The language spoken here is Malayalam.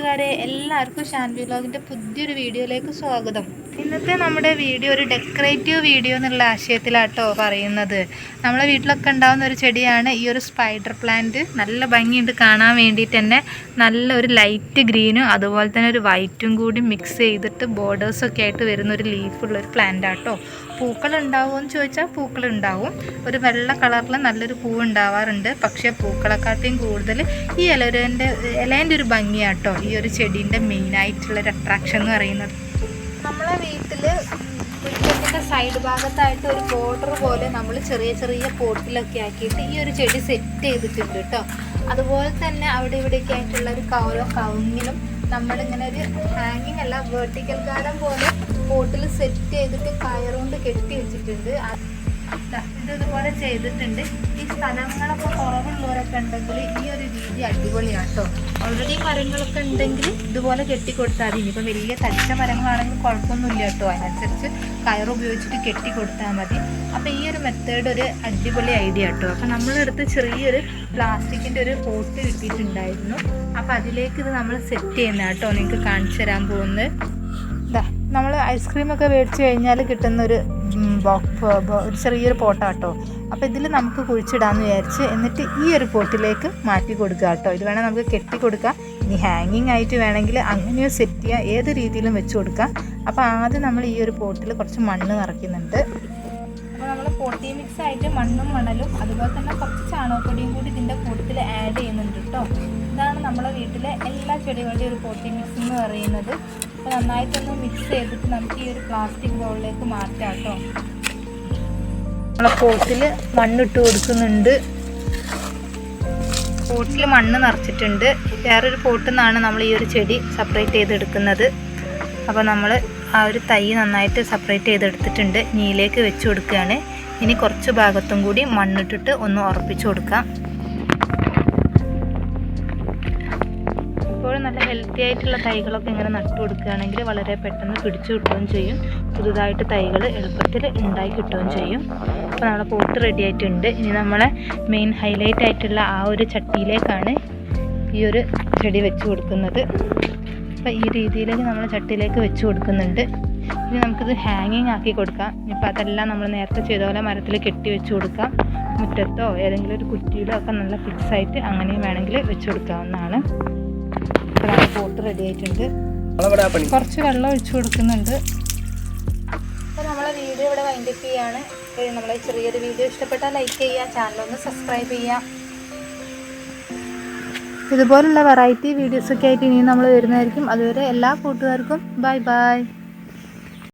കൂട്ടുകാരെ എല്ലാവർക്കും ഷാൻവി വ്ലോഗിന്റെ പുതിയൊരു വീഡിയോയിലേക്ക് സ്വാഗതം. ഇന്നത്തെ നമ്മുടെ വീഡിയോ ഒരു ഡെക്കറേറ്റീവ് വീഡിയോ എന്നുള്ള ആശയത്തിലാട്ടോ പറയുന്നത്. നമ്മളെ വീട്ടിലൊക്കെ ഉണ്ടാകുന്ന ഒരു ചെടിയാണ് ഈ ഒരു സ്പൈഡർ പ്ലാന്റ് നല്ല ഭംഗിയുണ്ട് കാണാൻ വേണ്ടിയിട്ട് തന്നെ. നല്ല ഒരു ലൈറ്റ് ഗ്രീനും അതുപോലെ തന്നെ ഒരു വൈറ്റും കൂടി മിക്സ് ചെയ്തിട്ട് ബോർഡേഴ്സൊക്കെ ആയിട്ട് വരുന്ന ഒരു ലീഫുള്ള ഒരു പ്ലാന്റ് ആട്ടോ. പൂക്കൾ ഉണ്ടാവുമോ എന്ന് ചോദിച്ചാൽ പൂക്കൾ ഉണ്ടാവും. ഒരു വെള്ള കളറിൽ നല്ലൊരു പൂ ഉണ്ടാവാറുണ്ട്. പക്ഷേ പൂക്കളെക്കാട്ടിയും കൂടുതൽ ഈ ഇലരന്റെ ഇലേന്റെ ഒരു ഭംഗിയാട്ടോ. ഒരു ചെടീന്റെ ഒരു അട്രാക്ഷൻ എന്ന് പറയുന്നത്. നമ്മളെ വീട്ടിൽ സൈഡ് ഭാഗത്തായിട്ട് ഒരു ബോർഡർ പോലെ നമ്മൾ ചെറിയ ചെറിയ പോട്ടിലൊക്കെ ആക്കിയിട്ട് ഈ ഒരു ചെടി സെറ്റ് ചെയ്തിട്ടുണ്ട് കേട്ടോ അതുപോലെ തന്നെ അവിടെ ഇവിടെയൊക്കെ ആയിട്ടുള്ള ഒരു കവലോ കവുങ്ങിലും നമ്മളിങ്ങനെ ഒരു ഹാങ്ങിങ് അല്ല വേർട്ടിക്കൽ ഗാർഡൻ പോലെ പോട്ടിൽ സെറ്റ് ചെയ്തിട്ട് കയറുകൊണ്ട് കെട്ടി വെച്ചിട്ടുണ്ട്. ഇത് ഇതുപോലെ ചെയ്തിട്ടുണ്ട്. ഈ സ്ഥലങ്ങളൊക്കെ കുറവുള്ളവരൊക്കെ ഉണ്ടെങ്കിൽ ഈ ഒരു രീതി അടിപൊളിയാണ് കേട്ടോ. ഓൾറെഡി മരങ്ങളൊക്കെ ഉണ്ടെങ്കിൽ ഇതുപോലെ കെട്ടിക്കൊടുത്താൽ മതി. ഇനിയിപ്പോൾ വലിയ തടിച്ച മരങ്ങളാണെങ്കിൽ കുഴപ്പമൊന്നുമില്ല കേട്ടോ. അതിനനുസരിച്ച് കയറുപയോഗിച്ചിട്ട് കെട്ടിക്കൊടുത്താൽ മതി. അപ്പോൾ ഈ ഒരു മെത്തേഡ് ഒരു അടിപൊളി ഐഡിയ കേട്ടോ. അപ്പോൾ നമ്മളെടുത്ത് ചെറിയൊരു പ്ലാസ്റ്റിക്കിന്റെ ഒരു പോട്ട് കിട്ടിയിട്ടുണ്ടായിരുന്നു. അപ്പോൾ അതിലേക്ക് ഇത് നമ്മൾ സെറ്റ് ചെയ്യുന്ന കേട്ടോ. നിങ്ങൾക്ക് കാണിച്ചു തരാൻ പോകുന്നത്. നമ്മൾ ഐസ്ക്രീമൊക്കെ മേടിച്ച് കഴിഞ്ഞാൽ കിട്ടുന്ന ഒരു ചെറിയൊരു പോട്ടാട്ടോ. അപ്പോൾ ഇതിൽ നമുക്ക് കുഴിച്ചിടാമെന്ന് വിചാരിച്ച് എന്നിട്ട് ഈ ഒരു പോട്ടിലേക്ക് മാറ്റി കൊടുക്കുക കേട്ടോ. ഇത് വേണേൽ നമുക്ക് കെട്ടി കൊടുക്കാം. ഇനി ഹാങ്ങിങ് ആയിട്ട് വേണമെങ്കിൽ അങ്ങനെയോ സെറ്റ് ചെയ്യാം ഏത് രീതിയിലും വെച്ച് കൊടുക്കാം. അപ്പോൾ ആദ്യം നമ്മൾ ഈ ഒരു പോട്ടിൽ കുറച്ച് മണ്ണ് നിറയ്ക്കുന്നുണ്ട്. അപ്പോൾ നമ്മൾ പോട്ടി മിക്സ് ആയിട്ട് മണ്ണും മണലും അതുപോലെ തന്നെ കുറച്ച് ചാണകപ്പൊടിയും കൂടി ഇതിന്റെ കൂട്ടത്തിൽ ആഡ് ചെയ്യുന്നുണ്ട് കേട്ടോ. ഇതാണ് നമ്മുടെ വീട്ടിലെ എല്ലാ ചെടികളുടെയും ഒരു പോട്ടി മിക്സ് എന്ന് പറയുന്നത്. അപ്പോൾ നന്നായിട്ടൊന്ന് മിക്സ് ചെയ്തിട്ട് നമുക്ക് ഈ ഒരു പ്ലാസ്റ്റിക് ബൗളിലേക്ക് മാറ്റാം കേട്ടോ പോട്ടിൽ മണ്ണിട്ട് കൊടുക്കുന്നുണ്ട്. പോട്ടിൽ മണ്ണ് നിറച്ചിട്ടുണ്ട്. വേറൊരു പോട്ടിൽ നിന്നാണ് നമ്മൾ ഈ ഒരു ചെടി സെപ്പറേറ്റ് ചെയ്തെടുക്കുന്നത്. അപ്പോൾ നമ്മൾ ആ ഒരു തൈ നന്നായിട്ട് സെപ്പറേറ്റ് ചെയ്തെടുത്തിട്ടുണ്ട്. നീലേക്ക് വെച്ച് കൊടുക്കുകയാണ്. ഇനി കുറച്ച് ഭാഗത്തും കൂടി മണ്ണിട്ടിട്ട് ഒന്ന് ഉറപ്പിച്ചു കൊടുക്കാം. നല്ല ഹെൽത്തി ആയിട്ടുള്ള തൈകളൊക്കെ ഇങ്ങനെ നട്ടു കൊടുക്കുകയാണെങ്കിൽ വളരെ പെട്ടെന്ന് പിടിച്ചു കിട്ടുകയും ചെയ്യും. പുതുതായിട്ട് തൈകൾ എളുപ്പത്തിൽ ഉണ്ടായി കിട്ടുകയും ചെയ്യും. അപ്പോൾ നമ്മളെ പോട്ട് റെഡി ആയിട്ടുണ്ട്. ഇനി നമ്മളെ മെയിൻ ഹൈലൈറ്റ് ആയിട്ടുള്ള ആ ഒരു ചട്ടിയിലേക്കാണ് ഈ ഒരു ചെടി വെച്ച് കൊടുക്കുന്നത്. അപ്പോൾ ഈ രീതിയിലേക്ക് നമ്മൾ ചട്ടിയിലേക്ക് വെച്ച് കൊടുക്കുന്നുണ്ട്. ഇനി നമുക്കിത് ഹാങ്ങിങ് ആക്കി കൊടുക്കാം. ഇപ്പം അതെല്ലാം നമ്മൾ നേരത്തെ ചെയ്ത പോലെ മരത്തിൽ കെട്ടി വെച്ച് കൊടുക്കാം. മുറ്റത്തോ ഏതെങ്കിലും ഒരു കുറ്റിയിലോ ഒക്കെ നല്ല ഫിക്സ് ആയിട്ട് അങ്ങനെയും വേണമെങ്കിൽ വെച്ച് കൊടുക്കാവുന്നതാണ്. നമ്മുടെ പോട്ട് റെഡി ആയിട്ടുണ്ട്. കുറച്ച് വെള്ളം ഒഴിച്ചു കൊടുക്കുന്നുണ്ട്. അപ്പോൾ നമ്മളെ വീഡിയോ ഇവിടെ വൈൻഡപ്പ് ചെയ്യാണ്. നമ്മളെ ചെറിയൊരു വീഡിയോ ഇഷ്ടപ്പെട്ടാൽ ലൈക്ക് ചെയ്യുക ഒന്ന് സബ്സ്ക്രൈബ് ചെയ്യുക. ഇതുപോലുള്ള വെറൈറ്റി വീഡിയോസൊക്കെ ആയിട്ട് ഇനിയും നമ്മൾ വരുന്നതായിരിക്കും. അതുവരെ എല്ലാ കൂട്ടുകാർക്കും ബൈ ബൈ